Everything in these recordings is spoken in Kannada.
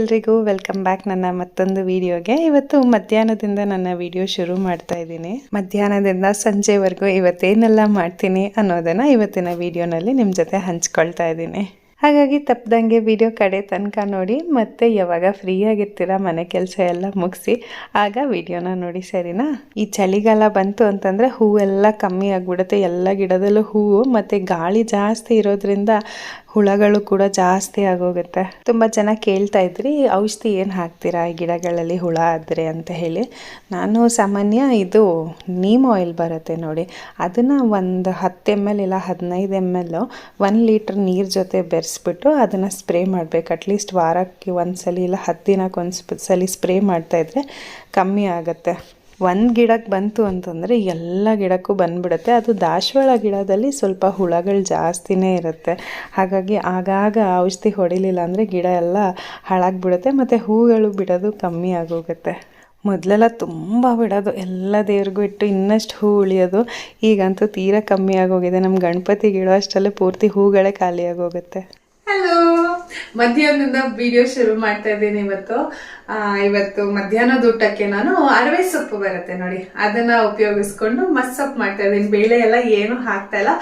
ಎಲ್ರಿಗೂ ವೆಲ್ಕಮ್ ಬ್ಯಾಕ್ ನನ್ನ ಮತ್ತೊಂದು ವಿಡಿಯೋಗೆ. ಇವತ್ತು ಮಧ್ಯಾಹ್ನದಿಂದ ನನ್ನ ವಿಡಿಯೋ ಶುರು ಮಾಡ್ತಾ ಇದ್ದೀನಿ. ಮಧ್ಯಾಹ್ನದಿಂದ ಸಂಜೆವರೆಗೂ ಇವತ್ತೇನೆಲ್ಲ ಮಾಡ್ತೀನಿ ಅನ್ನೋದನ್ನ ಇವತ್ತಿನ ವಿಡಿಯೋನಲ್ಲಿ ನಿಮ್ಮ ಜೊತೆ ಹಂಚ್ಕೊಳ್ತಾ ಇದ್ದೀನಿ. ಹಾಗಾಗಿ ತಪ್ಪದಂಗೆ ವಿಡಿಯೋ ಕಡೆ ತನಕ ನೋಡಿ, ಮತ್ತೆ ಯಾವಾಗ ಫ್ರೀ ಆಗಿರ್ತೀರ, ಮನೆ ಕೆಲಸ ಎಲ್ಲ ಮುಗಿಸಿ, ಆಗ ವಿಡಿಯೋನ ನೋಡಿ, ಸರಿನಾ? ಈ ಚಳಿಗಾಲ ಬಂತು ಅಂತಂದರೆ ಹೂವೆಲ್ಲ ಕಮ್ಮಿ ಆಗಿಬಿಡುತ್ತೆ. ಎಲ್ಲ ಗಿಡದಲ್ಲೂ ಹೂವು, ಮತ್ತು ಗಾಳಿ ಜಾಸ್ತಿ ಇರೋದ್ರಿಂದ ಹುಳಗಳು ಕೂಡ ಜಾಸ್ತಿ ಆಗೋಗುತ್ತೆ. ತುಂಬ ಜನ ಕೇಳ್ತಾ ಇದ್ರಿ, ಔಷಧಿ ಏನು ಹಾಕ್ತೀರಾ ಈ ಗಿಡಗಳಲ್ಲಿ ಹುಳ ಆದರೆ ಅಂತ ಹೇಳಿ. ನಾನು ಸಾಮಾನ್ಯ ಇದು ನೀಮ್ ಆಯಿಲ್ ಬರುತ್ತೆ ನೋಡಿ. ಅದನ್ನು ಒಂದು ಹತ್ತು ಎಂ ಎಲ್ ಇಲ್ಲ ಹದಿನೈದು ಎಂ ಎಲ್ ಒನ್ ಲೀಟ್ರ್ ನೀರು ಜೊತೆ ಬೆರೆಸ್ಬಿಟ್ಟು ಅದನ್ನು ಸ್ಪ್ರೇ ಮಾಡಬೇಕು. ಅಟ್ಲೀಸ್ಟ್ ವಾರಕ್ಕೆ ಒಂದು ಸಲ ಇಲ್ಲ ಹತ್ತು ದಿನಕ್ಕೆ ಒಂದು ಸಲ ಸ್ಪ್ರೇ ಮಾಡ್ತಾಯಿದ್ರೆ ಕಮ್ಮಿ ಆಗುತ್ತೆ. ಒಂದು ಗಿಡಕ್ಕೆ ಬಂತು ಅಂತಂದರೆ ಎಲ್ಲ ಗಿಡಕ್ಕೂ ಬಂದುಬಿಡುತ್ತೆ. ಅದು ದಾಶವಾಳ ಗಿಡದಲ್ಲಿ ಸ್ವಲ್ಪ ಹುಳಗಳು ಜಾಸ್ತಿನೇ ಇರುತ್ತೆ. ಹಾಗಾಗಿ ಆಗಾಗ ಔಷಧಿ ಹೊಡಿಲಿಲ್ಲ ಅಂದರೆ ಗಿಡ ಎಲ್ಲ ಹಾಳಾಗ್ಬಿಡುತ್ತೆ ಮತ್ತು ಹೂಗಳು ಬಿಡೋದು ಕಮ್ಮಿ ಆಗೋಗುತ್ತೆ. ಮೊದಲೆಲ್ಲ ತುಂಬ ಬಿಡೋದು. ಎಲ್ಲ ದೇವ್ರಿಗೂ ಇಟ್ಟು ಇನ್ನಷ್ಟು ಹೂ ಉಳಿಯೋದು. ಈಗಂತೂ ತೀರಾ ಕಮ್ಮಿ ಆಗೋಗಿದೆ. ನಮ್ಮ ಗಣಪತಿ ಗಿಡ ಅಷ್ಟಲ್ಲೇ ಪೂರ್ತಿ ಹೂಗಳೇ ಖಾಲಿ ಆಗೋಗುತ್ತೆ. ಹಲೋ ಮಧ್ಯಾಹ್ನದಿಂದ ವಿಡಿಯೋ ಶುರು ಮಾಡ್ತಾ ಇದ್ದೀನಿ ಇವತ್ತು. ಇವತ್ತು ಮಧ್ಯಾಹ್ನದ ಊಟಕ್ಕೆ ನಾನು ಅರವೆ ಸೊಪ್ಪು ಬರುತ್ತೆ ನೋಡಿ. ಅದನ್ನ ಉಪಯೋಗಿಸ್ಕೊಂಡು ಮಸ್ತ್ ಸೊಪ್ಪು ಮಾಡ್ತಾ ಇದ್ದೀನಿ. ಬೇಳೆ ಎಲ್ಲ ಏನು ಹಾಕ್ತಾ ಇಲ್ಲ.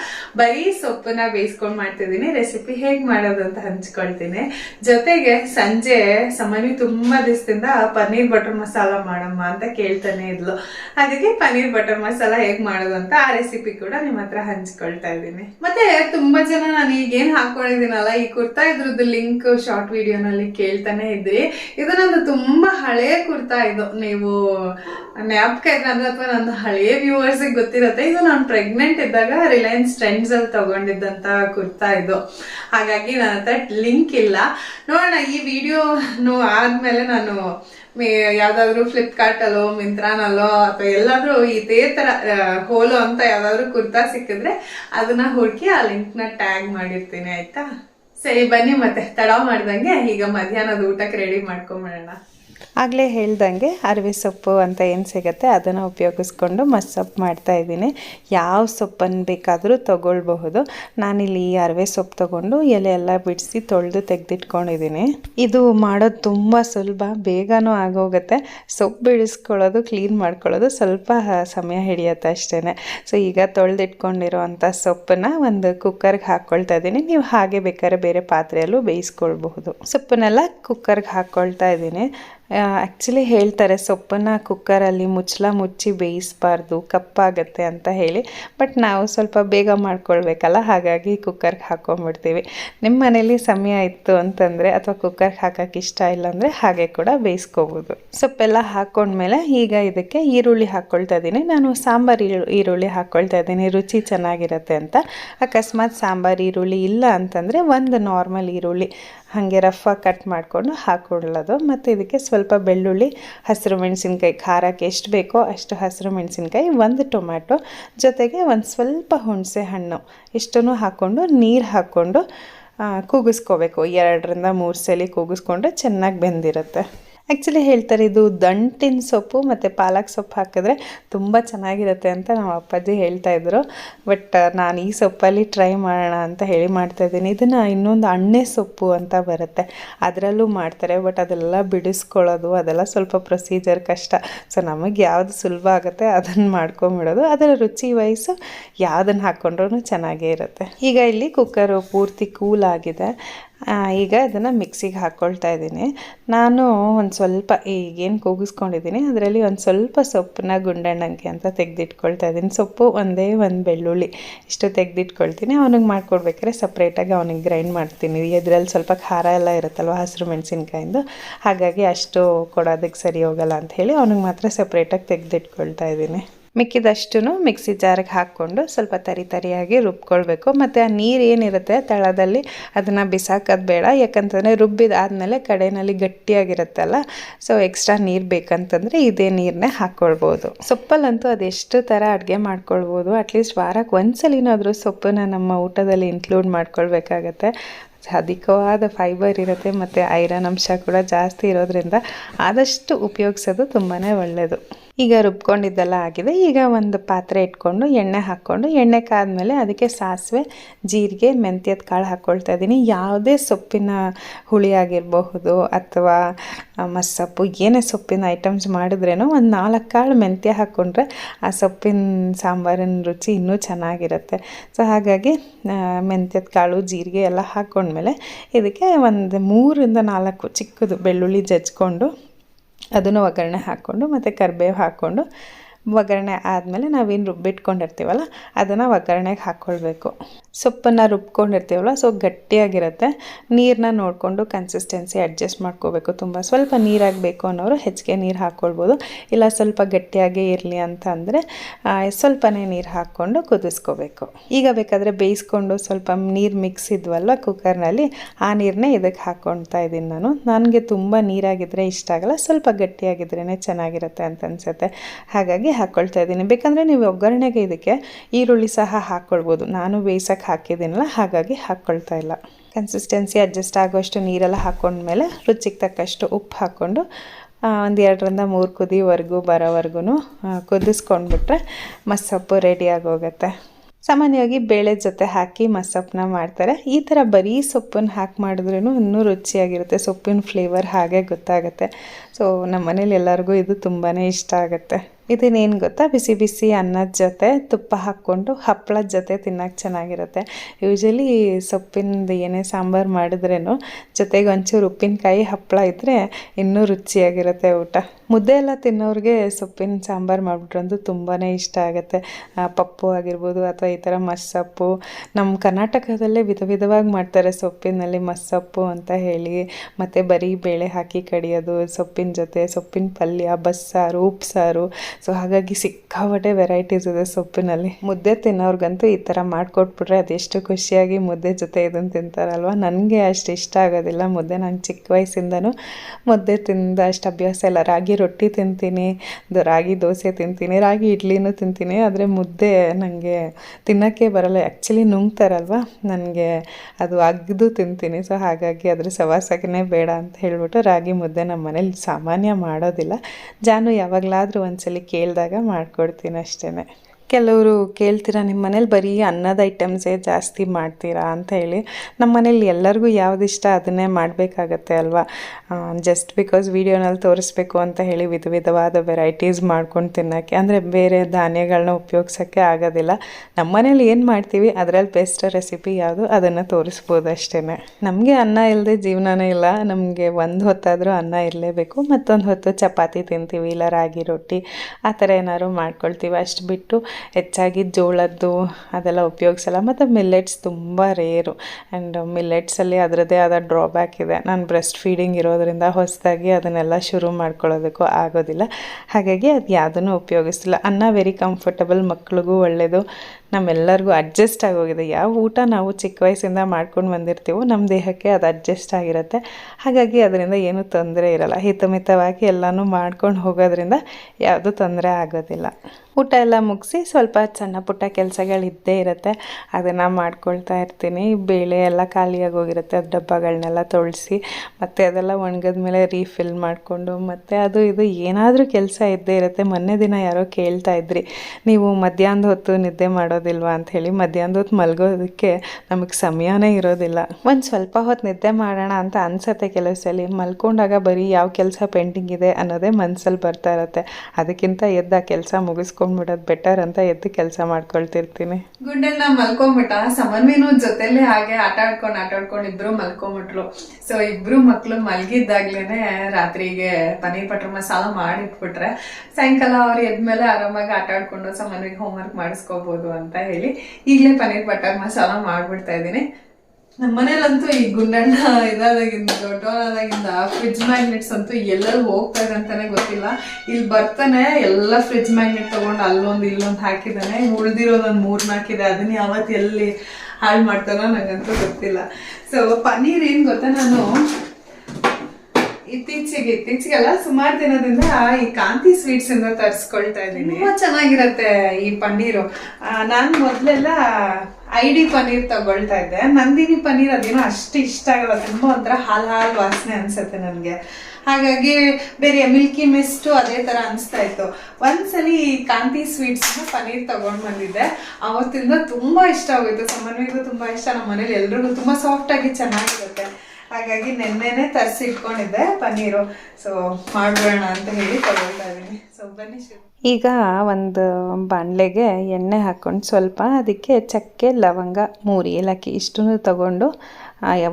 ಬರೀ ಸೊಪ್ಪನ್ನ ಬೇಯಿಸ್ಕೊಂಡು ಮಾಡ್ತಾ ಇದ್ದೀನಿ. ರೆಸಿಪಿ ಹೇಗ್ ಮಾಡೋದು ಅಂತ ಹಂಚ್ಕೊಳ್ತೀನಿ. ಜೊತೆಗೆ ಸಂಜೆ ಸಮನಿ ತುಂಬಾ ದಿವಸದಿಂದ ಪನ್ನೀರ್ ಬಟರ್ ಮಸಾಲ ಮಾಡಮ್ಮ ಅಂತ ಕೇಳ್ತಾನೆ ಇದ್ಲು. ಅದಕ್ಕೆ ಪನ್ನೀರ್ ಬಟರ್ ಮಸಾಲ ಹೇಗ್ ಮಾಡೋದು ಅಂತ ಆ ರೆಸಿಪಿ ಕೂಡ ನಿಮ್ಮ ಹತ್ರ ಹಂಚ್ಕೊಳ್ತಾ ಇದ್ದೀನಿ. ಮತ್ತೆ ತುಂಬಾ ಜನ ನಾನು ಈಗ ಏನ್ ಹಾಕೊಂಡಿದ್ದೀನಲ್ಲ, ಈ ಕುರ್ತಾ ಇದ್ರದ್ದು ಲಿಂಕ್ ಶಾರ್ಟ್ ವಿಡಿಯೋನಲ್ಲಿ ಕೇಳ್ತಾನೆ ಇದ್ರಿ. ಇದು ನಂದು ತುಂಬಾ ಹಳೆ ಕುರ್ತಾ ಇದು. ನೀವು ಜ್ಞಾಪಕ ಇದ್ರೆ ಅಥವಾ ನನ್ನ ಹಳೆಯ ವ್ಯೂವರ್ಸ್ ಗೊತ್ತಿರತ್ತೆ, ಇದು ನಾನು ಪ್ರೆಗ್ನೆಂಟ್ ಇದ್ದಾಗ ರಿಲಯನ್ಸ್ ಟ್ರೆಂಡ್ಸ್ ಅಲ್ಲಿ ತಗೊಂಡಿದ್ದಂತ ಕುರ್ತಾ ಇದು. ಹಾಗಾಗಿ ನನ್ನ ಹತ್ರ ಲಿಂಕ್ ಇಲ್ಲ. ನೋಡೋಣ, ಈ ವಿಡಿಯೋನು ಆದ್ಮೇಲೆ ನಾನು ಯಾವ್ದಾದ್ರು ಫ್ಲಿಪ್ಕಾರ್ಟ್ ಅಲ್ಲೋ ಮಿಂತ್ರಾನಲ್ಲೋ ಅಥವಾ ಎಲ್ಲಾದ್ರೂ ಇದೇ ತರ ಹೋಲೋ ಅಂತ ಯಾವ್ದಾದ್ರು ಕುರ್ತಾ ಸಿಕ್ಕಿದ್ರೆ ಅದನ್ನ ಹುಡುಕಿ ಆ ಲಿಂಕ್ನ ಟ್ಯಾಗ್ ಮಾಡಿರ್ತೀನಿ, ಆಯ್ತಾ? ಸರಿ ಬನ್ನಿ ಮತ್ತೆ ತಡ ಮಾಡ್ದಂಗೆ ಈಗ ಮಧ್ಯಾಹ್ನದ ಊಟಕ್ಕೆ ರೆಡಿ ಮಾಡ್ಕೊಂಬಿಡೋಣ. ಆಗಲೇ ಹೇಳ್ದಂಗೆ ಅರಿವೆ ಸೊಪ್ಪು ಅಂತ ಏನು ಸಿಗುತ್ತೆ ಅದನ್ನು ಉಪಯೋಗಿಸ್ಕೊಂಡು ಮಸ್ತ್ ಸೊಪ್ಪು ಮಾಡ್ತಾ ಇದ್ದೀನಿ. ಯಾವ ಸೊಪ್ಪನ್ನು ಬೇಕಾದರೂ ತೊಗೊಳ್ಬಹುದು. ನಾನಿಲ್ಲಿ ಈ ಅರಿವೆ ಸೊಪ್ಪು ತಗೊಂಡು ಎಲೆ ಎಲ್ಲ ಬಿಡಿಸಿ ತೊಳೆದು ತೆಗೆದಿಟ್ಕೊಂಡಿದ್ದೀನಿ. ಇದು ಮಾಡೋದು ತುಂಬ ಸುಲಭ, ಬೇಗನೂ ಆಗೋಗುತ್ತೆ. ಸೊಪ್ಪು ಬಿಡಿಸ್ಕೊಳ್ಳೋದು, ಕ್ಲೀನ್ ಮಾಡ್ಕೊಳ್ಳೋದು ಸ್ವಲ್ಪ ಸಮಯ ಹಿಡಿಯುತ್ತೆ ಅಷ್ಟೇ ಸೊ ಈಗ ತೊಳೆದಿಟ್ಕೊಂಡಿರೋ ಅಂಥ ಸೊಪ್ಪನ್ನ ಒಂದು ಕುಕ್ಕರ್ಗೆ ಹಾಕ್ಕೊಳ್ತಾ ಇದ್ದೀನಿ. ನೀವು ಹಾಗೆ ಬೇಕಾದ್ರೆ ಬೇರೆ ಪಾತ್ರೆಯಲ್ಲೂ ಬೇಯಿಸ್ಕೊಳ್ಬಹುದು. ಸೊಪ್ಪನ್ನೆಲ್ಲ ಕುಕ್ಕರ್ಗೆ ಹಾಕ್ಕೊಳ್ತಾ ಇದ್ದೀನಿ. ಆ್ಯಕ್ಚುಲಿ ಹೇಳ್ತಾರೆ, ಸೊಪ್ಪನ್ನು ಕುಕ್ಕರಲ್ಲಿ ಮುಚ್ಚಲ ಮುಚ್ಚಿ ಬೇಯಿಸಬಾರ್ದು, ಕಪ್ಪಾಗತ್ತೆ ಅಂತ ಹೇಳಿ. ಬಟ್ ನಾವು ಸ್ವಲ್ಪ ಬೇಗ ಮಾಡ್ಕೊಳ್ಬೇಕಲ್ಲ, ಹಾಗಾಗಿ ಕುಕ್ಕರ್ಗೆ ಹಾಕ್ಕೊಂಬಿಡ್ತೀವಿ ನಿಮ್ಮ ಮನೇಲಿ ಸಮಯ ಇತ್ತು ಅಂತಂದರೆ, ಅಥವಾ ಕುಕ್ಕರ್ಗೆ ಹಾಕೋಕ್ಕೆ ಇಷ್ಟ ಇಲ್ಲ ಅಂದರೆ ಹಾಗೆ ಕೂಡ ಬೇಯಿಸ್ಕೋಬೋದು. ಸೊಪ್ಪೆಲ್ಲ ಹಾಕೊಂಡ್ಮೇಲೆ ಈಗ ಇದಕ್ಕೆ ಈರುಳ್ಳಿ ಹಾಕ್ಕೊಳ್ತಾ ಇದ್ದೀನಿ. ನಾನು ಸಾಂಬಾರು ಈರುಳ್ಳಿ ಹಾಕ್ಕೊಳ್ತಾ ಇದ್ದೀನಿ. ರುಚಿ ಚೆನ್ನಾಗಿರುತ್ತೆ ಅಂತ. ಅಕಸ್ಮಾತ್ ಸಾಂಬಾರು ಈರುಳ್ಳಿ ಇಲ್ಲ ಅಂತಂದರೆ, ಒಂದು ನಾರ್ಮಲ್ ಈರುಳ್ಳಿ. ಹಾಗೆ ರಫಾಗಿ ಕಟ್ ಮಾಡಿಕೊಂಡು ಹಾಕ್ಕೊಳ್ಳೋದು ಮತ್ತು ಇದಕ್ಕೆ ಸ್ವಲ್ಪ ಬೆಳ್ಳುಳ್ಳಿ, ಹಸಿರು ಮೆಣಸಿನ್ಕಾಯಿ, ಖಾರಕ್ಕೆ ಎಷ್ಟು ಬೇಕೋ ಅಷ್ಟು ಹಸಿರು ಮೆಣಸಿನ್ಕಾಯಿ, ಒಂದು ಟೊಮ್ಯಾಟೊ, ಜೊತೆಗೆ ಒಂದು ಸ್ವಲ್ಪ ಹುಣಸೆ ಹಣ್ಣು. ಇಷ್ಟನ್ನು ಹಾಕ್ಕೊಂಡು ನೀರು ಹಾಕ್ಕೊಂಡು ಕೂಗಿಸ್ಕೋಬೇಕು. ಎರಡರಿಂದ ಮೂರು ಸಲ ಕೂಗಿಸ್ಕೊಂಡ್ರೆ ಚೆನ್ನಾಗಿ ಬೆಂದಿರುತ್ತೆ. ಆ್ಯಕ್ಚುಲಿ ಹೇಳ್ತಾರೆ, ಇದು ದಂಟಿನ ಸೊಪ್ಪು ಮತ್ತು ಪಾಲಕ್ ಸೊಪ್ಪು ಹಾಕಿದ್ರೆ ತುಂಬ ಚೆನ್ನಾಗಿರುತ್ತೆ ಅಂತ ನಮ್ಮ ಅಪ್ಪಾಜಿ ಹೇಳ್ತಾ ಇದ್ರು. ಬಟ್ ನಾನು ಈ ಸೊಪ್ಪಲ್ಲಿ ಟ್ರೈ ಮಾಡೋಣ ಅಂತ ಹೇಳಿ ಮಾಡ್ತಾ ಇದ್ದೀನಿ. ಇದನ್ನು ಇನ್ನೊಂದು ಅಣ್ಣೆ ಸೊಪ್ಪು ಅಂತ ಬರುತ್ತೆ. ಅದರಲ್ಲೂ ಮಾಡ್ತಾರೆ ಬಟ್ ಅದೆಲ್ಲ ಬಿಡಿಸ್ಕೊಳ್ಳೋದು, ಅದೆಲ್ಲ ಸ್ವಲ್ಪ ಪ್ರೊಸೀಜರ್ ಕಷ್ಟ. ಸೊ ನಮಗೆ ಯಾವುದು ಸುಲಭ ಆಗುತ್ತೆ ಅದನ್ನು ಮಾಡ್ಕೊಂಬಿಡೋದು. ಅದರ ರುಚಿ ವಯಸ್ಸು ಯಾವುದನ್ನು ಹಾಕ್ಕೊಂಡ್ರೂ ಚೆನ್ನಾಗೇ ಇರುತ್ತೆ. ಈಗ ಇಲ್ಲಿ ಕುಕ್ಕರು ಪೂರ್ತಿ ಕೂಲ್ ಆಗಿದೆ. ಈಗ ಇದನ್ನು ಮಿಕ್ಸಿಗೆ ಹಾಕ್ಕೊಳ್ತಾ ಇದ್ದೀನಿ. ನಾನು ಒಂದು ಸ್ವಲ್ಪ ಈಗೇನು ಕೂಗಿಸ್ಕೊಂಡಿದ್ದೀನಿ. ಅದರಲ್ಲಿ ಒಂದು ಸ್ವಲ್ಪ ಸೊಪ್ಪನ್ನ ಗುಂಡಣ್ಣಂಗೆ ಅಂತ ತೆಗೆದಿಟ್ಕೊಳ್ತಾ ಇದ್ದೀನಿ. ಸೊಪ್ಪು ಒಂದೇ ಒಂದು ಬೆಳ್ಳುಳ್ಳಿ ಇಷ್ಟು ತೆಗೆದಿಟ್ಕೊಳ್ತೀನಿ. ಅವನಿಗೆ ಮಾಡ್ಕೊಡ್ಬೇಕಾದ್ರೆ ಸಪ್ರೇಟಾಗಿ ಅವನಿಗೆ ಗ್ರೈಂಡ್ ಮಾಡ್ತೀನಿ. ಇದರಲ್ಲಿ ಸ್ವಲ್ಪ ಖಾರ ಎಲ್ಲ ಇರುತ್ತಲ್ವ ಹಸಿರು ಮೆಣಸಿನ್ಕಾಯಿಂದು. ಹಾಗಾಗಿ ಅಷ್ಟು ಕೊಡೋದಕ್ಕೆ ಸರಿ ಹೋಗಲ್ಲ ಅಂತ ಹೇಳಿ ಅವನಿಗೆ ಮಾತ್ರ ಸಪ್ರೇಟಾಗಿ ತೆಗೆದಿಟ್ಕೊಳ್ತಾ ಇದ್ದೀನಿ. ಮಿಕ್ಕಿದಷ್ಟು ಮಿಕ್ಸಿ ಜಾರಿಗೆ ಹಾಕ್ಕೊಂಡು ಸ್ವಲ್ಪ ತರಿ ತರಿಯಾಗಿ ರುಬ್ಕೊಳ್ಬೇಕು. ಮತ್ತು ಆ ನೀರು ಏನಿರುತ್ತೆ ತಳದಲ್ಲಿ ಅದನ್ನು ಬಿಸಾಕೋದು ಬೇಡ. ಯಾಕಂತಂದರೆ ರುಬ್ಬಿದ ಆದಮೇಲೆ ಕಡೆಯಲ್ಲಿ ಗಟ್ಟಿಯಾಗಿರುತ್ತಲ್ಲ ಸೊ ಎಕ್ಸ್ಟ್ರಾ ನೀರು ಬೇಕಂತಂದರೆ ಇದೇ ನೀರನ್ನೇ ಹಾಕ್ಕೊಳ್ಬೋದು ಸೊಪ್ಪಲ್ಲಂತೂ ಅದೆಷ್ಟು ಥರ ಅಡುಗೆ ಮಾಡ್ಕೊಳ್ಬೋದು. ಅಟ್ಲೀಸ್ಟ್ ವಾರಕ್ಕೆ ಒಂದ್ಸಲಿನಾದರೂ ಸೊಪ್ಪನ್ನ ನಮ್ಮ ಊಟದಲ್ಲಿ ಇನ್ಕ್ಲೂಡ್ ಮಾಡ್ಕೊಳ್ಬೇಕಾಗತ್ತೆ. ಅಧಿಕವಾದ ಫೈಬರ್ ಇರುತ್ತೆ ಮತ್ತು ಐರನ್ ಅಂಶ ಕೂಡ ಜಾಸ್ತಿ ಇರೋದ್ರಿಂದ ಆದಷ್ಟು ಉಪಯೋಗಿಸೋದು ತುಂಬಾ ಒಳ್ಳೆಯದು ಈಗ ರುಬ್ಕೊಂಡಿದ್ದೆಲ್ಲ ಆಗಿದೆ. ಈಗ ಒಂದು ಪಾತ್ರೆ ಇಟ್ಕೊಂಡು, ಎಣ್ಣೆ ಹಾಕ್ಕೊಂಡು, ಎಣ್ಣೆ ಕಾದ್ಮೇಲೆ ಅದಕ್ಕೆ ಸಾಸಿವೆ, ಜೀರಿಗೆ, ಮೆಂತ್ಯದ ಕಾಳು ಹಾಕ್ಕೊಳ್ತಾ ಇದ್ದೀನಿ. ಯಾವುದೇ ಸೊಪ್ಪಿನ ಹುಳಿ ಆಗಿರಬಹುದು ಅಥವಾ ಮಸ್ಸೊಪ್ಪು, ಏನೇ ಸೊಪ್ಪಿನ ಐಟಮ್ಸ್ ಮಾಡಿದ್ರೇನೋ ಒಂದು ನಾಲ್ಕು ಕಾಳು ಮೆಂತ್ಯ ಹಾಕ್ಕೊಂಡ್ರೆ ಆ ಸೊಪ್ಪಿನ, ಸಾಂಬಾರಿನ ರುಚಿ ಇನ್ನೂ ಚೆನ್ನಾಗಿರುತ್ತೆ. ಸೊ, ಹಾಗಾಗಿ ಮೆಂತ್ಯದ ಕಾಳು, ಜೀರಿಗೆ ಎಲ್ಲ ಹಾಕ್ಕೊಂಡ್ಮೇಲೆ ಇದಕ್ಕೆ ಒಂದು ಮೂರಿಂದ ನಾಲ್ಕು ಚಿಕ್ಕದು ಬೆಳ್ಳುಳ್ಳಿ ಜಜ್ಕೊಂಡು ಅದನ್ನು ಒಗ್ಗರಣೆ ಹಾಕ್ಕೊಂಡು ಮತ್ತು ಕರಿಬೇವು ಹಾಕ್ಕೊಂಡು ಒಗ್ಗರಣೆ ಆದಮೇಲೆ ನಾವೇನು ರುಬ್ಬಿಟ್ಕೊಂಡಿರ್ತೀವಲ್ಲ ಅದನ್ನು ಒಗ್ಗರಣೆಗೆ ಹಾಕ್ಕೊಳ್ಬೇಕು ಸೊಪ್ಪನ್ನು ರುಬ್ಕೊಂಡಿರ್ತೀವಲ್ಲ, ಸೊ ಗಟ್ಟಿಯಾಗಿರುತ್ತೆ. ನೀರನ್ನ ನೋಡಿಕೊಂಡು ಕನ್ಸಿಸ್ಟೆನ್ಸಿ ಅಡ್ಜಸ್ಟ್ ಮಾಡ್ಕೋಬೇಕು. ತುಂಬ ಸ್ವಲ್ಪ ನೀರಾಗಬೇಕು ಅನ್ನೋರು ಹೆಚ್ಚಿಗೆ ನೀರು ಹಾಕ್ಕೊಳ್ಬೋದು ಇಲ್ಲ ಸ್ವಲ್ಪ ಗಟ್ಟಿಯಾಗೇ ಇರಲಿ ಅಂತ ಅಂದರೆ ಸ್ವಲ್ಪನೇ ನೀರು ಹಾಕ್ಕೊಂಡು ಕುದಿಸ್ಕೋಬೇಕು. ಈಗ ಬೇಕಾದರೆ ಬೇಯಿಸ್ಕೊಂಡು ಸ್ವಲ್ಪ ನೀರು ಮಿಕ್ಸ್ ಇದ್ವಲ್ಲ ಕುಕ್ಕರ್ನಲ್ಲಿ ಆ ನೀರನ್ನೇ ಇದಕ್ಕೆ ಹಾಕ್ಕೊಳ್ತಾ ಇದ್ದೀನಿ ನಾನು. ನನಗೆ ತುಂಬ ನೀರಾಗಿದ್ದರೆ ಇಷ್ಟ ಆಗಲ್ಲ, ಸ್ವಲ್ಪ ಗಟ್ಟಿಯಾಗಿದ್ರೇ ಚೆನ್ನಾಗಿರುತ್ತೆ ಅಂತ ಅನಿಸುತ್ತೆ. ಹಾಗಾಗಿ ಹಾಕ್ಕೊಳ್ತಾ ಇದ್ದೀನಿ. ಬೇಕಂದರೆ ನೀವು ಒಗ್ಗರಣೆಗೆ ಇದಕ್ಕೆ ಈರುಳ್ಳಿ ಸಹ ಹಾಕ್ಕೊಳ್ಬೋದು ನಾನು ಬೇಯಿಸೋಕೆ ಹಾಕಿದ್ದೀನಲ್ಲ, ಹಾಗಾಗಿ ಹಾಕ್ಕೊಳ್ತಾ ಇಲ್ಲ. ಕನ್ಸಿಸ್ಟೆನ್ಸಿ ಅಡ್ಜಸ್ಟ್ ಆಗೋಷ್ಟು ನೀರೆಲ್ಲ ಹಾಕ್ಕೊಂಡ್ಮೇಲೆ ರುಚಿಗೆ ತಕ್ಕಷ್ಟು ಉಪ್ಪು ಹಾಕ್ಕೊಂಡು ಒಂದು ಎರಡರಿಂದ ಮೂರು ಕುದಿವರೆಗೂ ಬರೋವರೆಗೂ ಕುದಿಸ್ಕೊಂಡ್ಬಿಟ್ರೆ ಮಸ್ಸೊಪ್ಪು ರೆಡಿಯಾಗಿ ಹೋಗುತ್ತೆ ಸಾಮಾನ್ಯವಾಗಿ ಬೇಳೆ ಜೊತೆ ಹಾಕಿ ಮಸ್ಸೊಪ್ಪನ್ನ ಮಾಡ್ತಾರೆ. ಈ ಥರ ಬರೀ ಸೊಪ್ಪನ್ನು ಹಾಕಿ ಮಾಡಿದ್ರೂ ಇನ್ನೂ ರುಚಿಯಾಗಿರುತ್ತೆ. ಸೊಪ್ಪಿನ ಫ್ಲೇವರ್ ಹಾಗೆ ಗೊತ್ತಾಗುತ್ತೆ. ಸೊ ನಮ್ಮ ಮನೇಲಿ ಎಲ್ಲರಿಗೂ ಇದು ತುಂಬಾ ಇಷ್ಟ ಆಗುತ್ತೆ. ಇದನ್ನೇನು ಗೊತ್ತಾ? ಬಿಸಿ ಬಿಸಿ ಅನ್ನದ ಜೊತೆ ತುಪ್ಪ ಹಾಕ್ಕೊಂಡು ಹಪ್ಪಳದ ಜೊತೆ ತಿನ್ನೋಕೆ ಚೆನ್ನಾಗಿರುತ್ತೆ. ಯೂಶಲಿ ಸೊಪ್ಪಿನದು ಏನೇ ಸಾಂಬಾರು ಮಾಡಿದ್ರೇನು ಜೊತೆಗೆ ಒಂಚೂರು ಉಪ್ಪಿನಕಾಯಿ ಹಪ್ಪಳ ಇದ್ದರೆ ಇನ್ನೂ ರುಚಿಯಾಗಿರುತ್ತೆ ಊಟ. ಮುದ್ದೆ ಎಲ್ಲ ತಿನ್ನೋರಿಗೆ ಸೊಪ್ಪಿನ ಸಾಂಬಾರು ಮಾಡಿಬಿಟ್ರಂತೂ ತುಂಬಾ ಇಷ್ಟ ಆಗುತ್ತೆ. ಪಪ್ಪು ಆಗಿರ್ಬೋದು ಅಥವಾ ಈ ಥರ ಮಸ್ಸೊಪ್ಪು. ನಮ್ಮ ಕರ್ನಾಟಕದಲ್ಲೇ ವಿಧ ವಿಧವಾಗಿ ಮಾಡ್ತಾರೆ ಸೊಪ್ಪಿನಲ್ಲಿ ಮಸ್ಸೊಪ್ಪು ಅಂತ ಹೇಳಿ. ಮತ್ತು ಬರೀ ಬೇಳೆ ಹಾಕಿ ಕಡಿಯೋದು, ಸೊಪ್ಪಿನ ಜೊತೆ ಸೊಪ್ಪಿನ ಪಲ್ಯ, ಬಸ್ಸಾರು, ಉಪ್ಸಾರು. ಸೊ ಹಾಗಾಗಿ ಸಿಕ್ಕಾಪಟ್ಟೆ ವೆರೈಟೀಸ್ ಇದೆ ಸೊಪ್ಪಿನಲ್ಲಿ. ಮುದ್ದೆ ತಿನ್ನೋರ್ಗಂತೂ ಈ ಥರ ಮಾಡಿಕೊಟ್ಬಿಟ್ರೆ ಅದೆಷ್ಟು ಖುಷಿಯಾಗಿ ಮುದ್ದೆ ಜೊತೆ ಇದನ್ನು ತಿಂತಾರಲ್ವ? ನನಗೆ ಅಷ್ಟು ಇಷ್ಟ ಆಗೋದಿಲ್ಲ. ಮುದ್ದೆ ನಾನು ಚಿಕ್ಕ ವಯಸ್ಸಿಂದನೂ ಮುದ್ದೆ ತಿಂದ ಅಷ್ಟು ಅಭ್ಯಾಸ ಇಲ್ಲ. ರಾಗಿ ರೊಟ್ಟಿ ತಿಂತೀನಿ ರಾಗಿ ದೋಸೆ ತಿಂತೀನಿ, ರಾಗಿ ಇಡ್ಲಿನೂ ತಿಂತೀನಿ, ಆದರೆ ಮುದ್ದೆ ನನಗೆ ತಿನ್ನೋಕ್ಕೆ ಬರಲ್ಲ. ಆ್ಯಕ್ಚುಲಿ ನುಂಗ್ತಾರಲ್ವ? ನನಗೆ ಅದು ಅಗ್ದು ತಿಂತೀನಿ. ಸೊ ಹಾಗಾಗಿ ಅದ್ರ ಸವಾಸಕ್ಕೆ ಬೇಡ ಅಂತ ಹೇಳಿಬಿಟ್ಟು ರಾಗಿ ಮುದ್ದೆ ನಮ್ಮ ಮನೇಲಿ ಸಾಮಾನ್ಯ ಮಾಡೋದಿಲ್ಲ. ಜಾನು ಯಾವಾಗಲಾದರೂ ಒಂದ್ಸಲಿ ಕೇಳಿದಾಗ ಮಾಡಿಕೊಡ್ತೀನಿ ಅಷ್ಟೇ ಕೆಲವರು ಕೇಳ್ತೀರಾ ನಿಮ್ಮ ಮನೇಲಿ ಬರೀ ಅನ್ನದ ಐಟಮ್ಸೇ ಜಾಸ್ತಿ ಮಾಡ್ತೀರಾ? ಅಂತ ಹೇಳಿ ನಮ್ಮ ಮನೇಲಿ ಎಲ್ಲರಿಗೂ ಯಾವ್ದು ಇಷ್ಟ ಅದನ್ನೇ ಮಾಡಬೇಕಾಗತ್ತೆ ಅಲ್ವಾ? ಜಸ್ಟ್ ಬಿಕಾಸ್ ವೀಡಿಯೋನಲ್ಲಿ ತೋರಿಸ್ಬೇಕು ಅಂತ ಹೇಳಿ ವಿಧ ವಿಧವಾದ ವೆರೈಟೀಸ್ ಮಾಡ್ಕೊಂಡು ತಿನ್ನೋಕ್ಕೆ, ಅಂದರೆ ಬೇರೆ ಧಾನ್ಯಗಳನ್ನ ಉಪಯೋಗ್ಸೋಕ್ಕೆ ಆಗೋದಿಲ್ಲ. ನಮ್ಮ ಮನೇಲಿ ಏನು ಮಾಡ್ತೀವಿ, ಅದರಲ್ಲಿ ಬೆಸ್ಟ್ ರೆಸಿಪಿ ಯಾವುದು ಅದನ್ನು ತೋರಿಸ್ಬೋದು ಅಷ್ಟೇ ನಮಗೆ ಅನ್ನ ಇಲ್ಲದೆ ಜೀವನನೇ ಇಲ್ಲ. ನಮಗೆ ಒಂದು ಹೊತ್ತಾದರೂ ಅನ್ನ ಇರಲೇಬೇಕು, ಮತ್ತೊಂದು ಹೊತ್ತು ಚಪಾತಿ ತಿಂತೀವಿ, ಇಲ್ಲ ರಾಗಿ ರೊಟ್ಟಿ, ಆ ಥರ ಏನಾದ್ರು ಮಾಡ್ಕೊಳ್ತೀವಿ. ಅಷ್ಟು ಬಿಟ್ಟು ಹೆಚ್ಚಾಗಿ ಜೋಳದ್ದು ಅದೆಲ್ಲ ಉಪಯೋಗಿಸಲ್ಲ. ಮತ್ತು ಮಿಲ್ಲೆಟ್ಸ್ ತುಂಬ ರೇರು ಆ್ಯಂಡ್ ಮಿಲ್ಲೆಟ್ಸಲ್ಲಿ ಅದರದ್ದೇ ಆದ ಡ್ರಾಬ್ಯಾಕ್ ಇದೆ. ನಾನು ಬ್ರೆಸ್ಟ್ ಫೀಡಿಂಗ್ ಇರೋದರಿಂದ ಹೊಸದಾಗಿ ಅದನ್ನೆಲ್ಲ ಶುರು ಮಾಡ್ಕೊಳ್ಳೋದಕ್ಕೂ ಆಗೋದಿಲ್ಲ. ಹಾಗಾಗಿ ಅದು ಯಾವುದನ್ನು ಉಪಯೋಗಿಸ್ತಿಲ್ಲ. ಅನ್ನ ವೆರಿ ಕಂಫರ್ಟಬಲ್ ಮಕ್ಕಳಿಗೂ ಒಳ್ಳೆಯದು ನಮ್ಮೆಲ್ಲರಿಗೂ ಅಡ್ಜಸ್ಟ್ ಆಗೋಗಿದೆ. ಯಾವ ಊಟ ನಾವು ಚಿಕ್ಕ ವಯಸ್ಸಿಂದ ಮಾಡ್ಕೊಂಡು ಬಂದಿರ್ತೀವೋ ನಮ್ಮ ದೇಹಕ್ಕೆ ಅದು ಅಡ್ಜಸ್ಟ್ ಆಗಿರುತ್ತೆ. ಹಾಗಾಗಿ ಅದರಿಂದ ಏನೂ ತೊಂದರೆ ಇರಲ್ಲ. ಹಿತಮಿತವಾಗಿ ಎಲ್ಲನೂ ಮಾಡ್ಕೊಂಡು ಹೋಗೋದ್ರಿಂದ ಯಾವುದೂ ತೊಂದರೆ ಆಗೋದಿಲ್ಲ. ಊಟ ಎಲ್ಲ ಮುಗಿಸಿ ಸ್ವಲ್ಪ ಸಣ್ಣ ಪುಟ್ಟ ಕೆಲಸಗಳಿದ್ದೇ ಇರುತ್ತೆ. ಅದನ್ನು ಮಾಡ್ಕೊಳ್ತಾ ಇರ್ತೀನಿ. ಬೇಳೆ ಎಲ್ಲ ಖಾಲಿಯಾಗಿ ಹೋಗಿರುತ್ತೆ. ಅದು ಡಬ್ಬಗಳನ್ನೆಲ್ಲ ತೊಳಸಿ ಮತ್ತು ಅದೆಲ್ಲ ಒಣಗಿದ ಮೇಲೆ ರೀಫಿಲ್ ಮಾಡಿಕೊಂಡು ಮತ್ತು ಅದು ಇದು ಏನಾದರೂ ಕೆಲಸ ಇದ್ದೇ ಇರುತ್ತೆ. ಮೊನ್ನೆ ದಿನ ಯಾರೋ ಕೇಳ್ತಾ ಇದ್ರಿ. ನೀವು ಮಧ್ಯಾಹ್ನದ ಹೊತ್ತು ನಿದ್ದೆ ಮಾಡೋದಿಲ್ವಾ ಅಂತ ಹೇಳಿ ಮಧ್ಯಾಹ್ನದ ಹೊತ್ತು ಮಲ್ಗೋದಕ್ಕೆ ನಮಗೆ ಸಮಯನೇ ಇರೋದಿಲ್ಲ. ಒಂದು ಸ್ವಲ್ಪ ಹೊತ್ತು ನಿದ್ದೆ ಮಾಡೋಣ ಅಂತ ಅನ್ಸತ್ತೆ ಕೆಲವು ಸಲ ಮಲ್ಕೊಂಡಾಗ ಬರೀ ಯಾವ ಕೆಲಸ ಪೆಂಡಿಂಗ್ ಇದೆ ಅನ್ನೋದೇ ಮನಸ್ಸಲ್ಲಿ ಬರ್ತಾ ಇರುತ್ತೆ. ಅದಕ್ಕಿಂತ ಎದ್ದ ಕೆಲಸ ಮುಗಿಸ್ಕೊಂಡ್ಬಿಡೋದು ಬೆಟರ್ ಅಂತ ಎದ್ದು ಕೆಲಸ ಮಾಡ್ಕೊಳ್ತಿರ್ತೀನಿ. ಗುಂಡಣ್ಣ ಮಲ್ಕೊಂಬಿಟ್ಟ ಸಮನ್ವಿನೂ ಜೊತೆಲೆ ಹಾಗೆ ಆಟ ಆಡ್ಕೊಂಡು ಆಟ ಆಡ್ಕೊಂಡು ಇಬ್ರು ಮಲ್ಕೊಂಬಿಟ್ರು ಸೊ ಇಬ್ರು ಮಕ್ಳು ಮಲ್ಗಿದ್ದಾಗ್ಲೇನೆ ರಾತ್ರಿಗೆ ಪನೀರ್ ಬಟರ್ ಮಸಾಲ ಮಾಡಿಟ್ಬಿಟ್ರೆ ಸಾಯಂಕಾಲ ಅವ್ರು ಎದ್ಮೇಲೆ ಆರಾಮಾಗಿ ಆಟ ಆಡ್ಕೊಂಡು ಸಮನ್ವಿಗೆ ಹೋಮ್ವರ್ಕ್ ಮಾಡಿಸ್ಕೋಬಹುದು ಅಂತ. ಹೇಳಿ ಈಗಲೇ ಪನೀರ್ ಬಟರ್ ಮಸಾಲ ಮಾಡ್ಬಿಡ್ತಾ ಇದ್ದೀನಿ. ನಮ್ಮ ಮನೇಲಂತೂ ಈ ಗುಂಡಣ್ಣ ಇದಾದಾಗಿಂದ, ದೊಡ್ಡವನಾದಾಗಿಂದ ಫ್ರಿಡ್ಜ್ ಮ್ಯಾಗ್ನೆಟ್ಸ್ ಅಂತೂ ಎಲ್ಲರೂ ಅಂತಾನೆ ಗೊತ್ತಿಲ್ಲ. ಇಲ್ಲಿ ಬರ್ತಾನೆ, ಎಲ್ಲ ಫ್ರಿಜ್ ಮ್ಯಾಗ್ನೆಟ್ ತಗೊಂಡು ಅಲ್ಲೊಂದು ಇಲ್ಲೊಂದು ಹಾಕಿದ್ದಾನೆ ಉಳಿದಿರೋದೊಂದು ಮೂರು ನಾಲ್ಕಿದೆ ಅದನ್ನ ಯಾವತ್ತು ಎಲ್ಲಿ ಹಾಳು ಮಾಡ್ತಾನೋ ನನಗಂತೂ ಗೊತ್ತಿಲ್ಲ. ಸೊ ಪನ್ನೀರ್ ಏನು ಗೊತ್ತಾ ನಾನು? ಇತ್ತೀಚೆಗೆ, ಇತ್ತೀಚೆಗೆಲ್ಲ ಸುಮಾರು ದಿನದಿಂದ ಈ ಕಾಂತಿ ಸ್ವೀಟ್ಸ್ ಇಂದ ತರಿಸ್ಕೊಳ್ತಾ ಇದ್ದೀನಿ. ತುಂಬಾ ಚೆನ್ನಾಗಿರತ್ತೆ ಈ ಪನ್ನೀರು. ನಾನು ಮೊದಲೆಲ್ಲ ಮೊದ್ಲೆಲ್ಲ ಐಡಿ ಪನ್ನೀರ್ ತಗೊಳ್ತಾ ಇದ್ದೆ. ನಂದಿನಿ ಪನ್ನೀರ್ ಅದೇನೋ ಅಷ್ಟು ಇಷ್ಟ ಆಗಲ್ಲ, ತುಂಬ ಒಂಥರ ಹಾಲು ಹಾಲು ವಾಸನೆ ಅನ್ಸುತ್ತೆ ನನಗೆ. ಹಾಗಾಗಿ ಬೇರೆ ಮಿಲ್ಕಿ ಮಿಸ್ಟು ಅದೇ ಥರ ಅನಿಸ್ತಾ ಇತ್ತು. ಒಂದ್ಸಲಿ ಕಾಂತಿ ಸ್ವೀಟ್ಸ್ನ ಪನ್ನೀರ್ ತಗೊಂಡು ಬಂದಿದ್ದೆ. ಅವತ್ತಿಂದ ತುಂಬ ಇಷ್ಟ ಆಗೋಯ್ತು ಸಮನ್ವಿಗೂ ತುಂಬ ಇಷ್ಟ. ನಮ್ಮ ಮನೇಲಿ ಎಲ್ರಿಗೂ ತುಂಬ ಸಾಫ್ಟಾಗಿ ಚೆನ್ನಾಗಿರುತ್ತೆ. ಹಾಗಾಗಿ ನೆನ್ನೆನೆ ತರಿಸಿ ಇಟ್ಕೊಂಡಿದ್ದೆ, ಪನ್ನೀರು. ಸೊ ಮಾಡೋಣ ಅಂತ ಹೇಳಿ ತಗೊಳ್ತಾ ಇದ್ದೀನಿ. ಸೊ ಬನ್ನಿ ಈಗ ಒಂದು ಬಾಣಲೆಗೆ ಎಣ್ಣೆ ಹಾಕ್ಕೊಂಡು ಸ್ವಲ್ಪ ಅದಕ್ಕೆ ಚಕ್ಕೆ, ಲವಂಗ, ಮೂರು, ಏಲಕ್ಕಿ ಇಷ್ಟನ್ನು ತಗೊಂಡು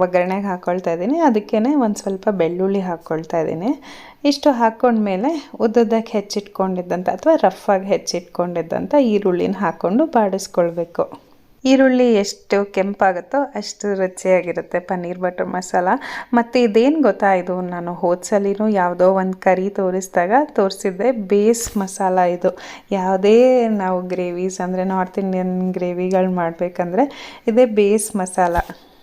ಒಗ್ಗರಣೆಗೆ ಹಾಕ್ಕೊಳ್ತಾ ಇದ್ದೀನಿ. ಅದಕ್ಕೇ ಒಂದು ಸ್ವಲ್ಪ ಬೆಳ್ಳುಳ್ಳಿ ಹಾಕ್ಕೊಳ್ತಾ ಇದ್ದೀನಿ. ಇಷ್ಟು ಹಾಕ್ಕೊಂಡ್ಮೇಲೆ ಉದ್ದದಕ್ಕೆ ಹೆಚ್ಚಿಟ್ಕೊಂಡಿದ್ದಂಥ ಅಥವಾ ರಫಾಗಿ ಹೆಚ್ಚಿಟ್ಕೊಂಡಿದ್ದಂಥ ಈರುಳ್ಳಿನ ಹಾಕ್ಕೊಂಡು ಬಾಡಿಸ್ಕೊಳ್ಬೇಕು. ಈರುಳ್ಳಿ ಎಷ್ಟು ಕೆಂಪಾಗುತ್ತೋ ಅಷ್ಟು ರುಚಿಯಾಗಿರುತ್ತೆ ಪನ್ನೀರ್ ಬಟರ್ ಮಸಾಲ. ಮತ್ತು ಇದೇನು ಗೊತ್ತಾ? ಇದು ನಾನು ಹೋದ್ಸಲಿನೂ ಯಾವುದೋ ಒಂದು ಕರಿ ತೋರಿಸಿದಾಗ ತೋರಿಸಿದ್ದೆ. ಬೇಸ್ ಮಸಾಲ ಇದು. ಯಾವುದೇ ನಾವು ಗ್ರೇವೀಸ್ ಅಂದರೆ ನಾರ್ತ್ ಇಂಡಿಯನ್ ಗ್ರೇವಿಗಳು ಮಾಡಬೇಕಂದ್ರೆ ಇದೇ ಬೇಸ್ ಮಸಾಲ.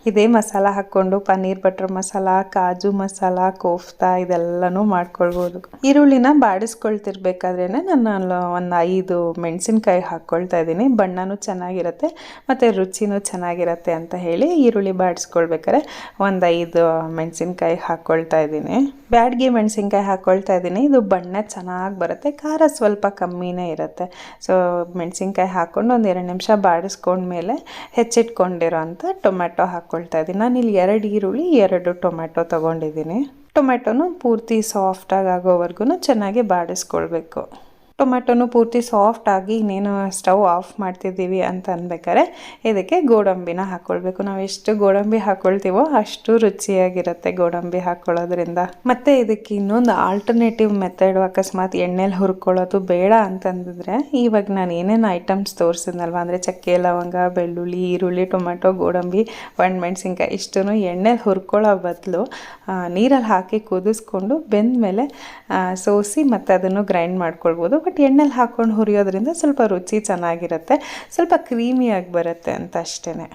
ಇದೇ ಮಸಾಲ ಹಾಕ್ಕೊಂಡು ಪನ್ನೀರ್ ಬಟರ್ ಮಸಾಲ, ಕಾಜು ಮಸಾಲ, ಕೋಫ್ತಾ ಇದೆಲ್ಲನೂ ಮಾಡ್ಕೊಳ್ಬೋದು. ಈರುಳ್ಳಿನ ಬಾಡಿಸ್ಕೊಳ್ತಿರ್ಬೇಕಾದ್ರೆ ನಾನು ಒಂದು ಐದು ಮೆಣಸಿನ್ಕಾಯಿ ಹಾಕ್ಕೊಳ್ತಾ ಇದ್ದೀನಿ. ಬಣ್ಣನೂ ಚೆನ್ನಾಗಿರುತ್ತೆ, ಮತ್ತು ರುಚಿನೂ ಚೆನ್ನಾಗಿರುತ್ತೆ ಅಂತ ಹೇಳಿ ಈರುಳ್ಳಿ ಬಾಡಿಸ್ಕೊಳ್ಬೇಕಾದ್ರೆ ಒಂದು ಐದು ಮೆಣಸಿನ್ಕಾಯಿ ಹಾಕ್ಕೊಳ್ತಾ ಇದ್ದೀನಿ. ಬ್ಯಾಡ್ಗೆ ಮೆಣಸಿನ್ಕಾಯಿ ಹಾಕ್ಕೊಳ್ತಾ ಇದ್ದೀನಿ. ಇದು ಬಣ್ಣ ಚೆನ್ನಾಗಿ ಬರುತ್ತೆ, ಖಾರ ಸ್ವಲ್ಪ ಕಮ್ಮಿನೇ ಇರುತ್ತೆ. ಸೊ ಮೆಣಸಿನ್ಕಾಯಿ ಹಾಕ್ಕೊಂಡು ಒಂದು ಎರಡು ನಿಮಿಷ ಬಾಡಿಸ್ಕೊಂಡ್ಮೇಲೆ ಹೆಚ್ಚಿಟ್ಕೊಂಡಿರೋ ಅಂಥ ಟೊಮೆಟೊ ಹಾಕ್ಕೊಳ್ತಾ ಇದ್ದೀನಿ. ನಾನು ಇಲ್ಲಿ ಎರಡು ಈರುಳ್ಳಿ, ಎರಡು ಟೊಮೆಟೊ ತೊಗೊಂಡಿದ್ದೀನಿ. ಟೊಮೆಟೊನು ಪೂರ್ತಿ ಸಾಫ್ಟಾಗಿ ಆಗೋವರೆಗೂ ಚೆನ್ನಾಗಿ ಬಾಡಿಸ್ಕೊಳ್ಬೇಕು. ಟೊಮೆಟೊನು ಪೂರ್ತಿ ಸಾಫ್ಟ್ ಆಗಿ ಇನ್ನೇನು ಸ್ಟವ್ ಆಫ್ ಮಾಡ್ತಿದ್ದೀವಿ ಅಂತ ಅನ್ಬೇಕಾದ್ರೆ ಇದಕ್ಕೆ ಗೋಡಂಬಿನ ಹಾಕ್ಕೊಳ್ಬೇಕು ನಾವು ಎಷ್ಟು ಗೋಡಂಬಿ ಹಾಕ್ಕೊಳ್ತೀವೋ ಅಷ್ಟು ರುಚಿಯಾಗಿರುತ್ತೆ ಗೋಡಂಬಿ ಹಾಕ್ಕೊಳ್ಳೋದ್ರಿಂದ ಮತ್ತು ಇದಕ್ಕೆ ಇನ್ನೊಂದು ಆಲ್ಟರ್ನೇಟಿವ್ ಮೆಥಡ್ ಅಕಸ್ಮಾತ್ ಎಣ್ಣೆಲಿ ಹುರ್ಕೊಳ್ಳೋದು ಬೇಡ ಅಂತಂದಿದ್ರೆ ಇವಾಗ ನಾನು ಏನೇನು ಐಟಮ್ಸ್ ತೋರಿಸಿದ್ನಲ್ವ? ಅಂದರೆ ಚಕ್ಕೆ, ಲವಂಗ, ಬೆಳ್ಳುಳ್ಳಿ, ಈರುಳ್ಳಿ ಟೊಮೆಟೊ ಗೋಡಂಬಿ ಒಣ ಮೆಣಸಿನ್ಕಾಯಿ ಇಷ್ಟನ್ನು ಎಣ್ಣೆಲಿ ಹುರ್ಕೊಳ್ಳೋ ಬದಲು ನೀರಲ್ಲಿ ಹಾಕಿ ಕುದಿಸ್ಕೊಂಡು ಬೆಂದ ಮೇಲೆ ಸೋಸಿ ಮತ್ತು ಅದನ್ನು ಗ್ರೈಂಡ್ ಮಾಡ್ಕೊಳ್ಬೋದು. ಬಟ್ ಎಣ್ಣೆಲಿ ಹಾಕ್ಕೊಂಡು ಹುರಿಯೋದ್ರಿಂದ ಸ್ವಲ್ಪ ರುಚಿ ಚೆನ್ನಾಗಿರುತ್ತೆ. ಸ್ವಲ್ಪ ಕ್ರೀಮಿಯಾಗಿ ಬರುತ್ತೆ ಅಂತ ಅಷ್ಟೇ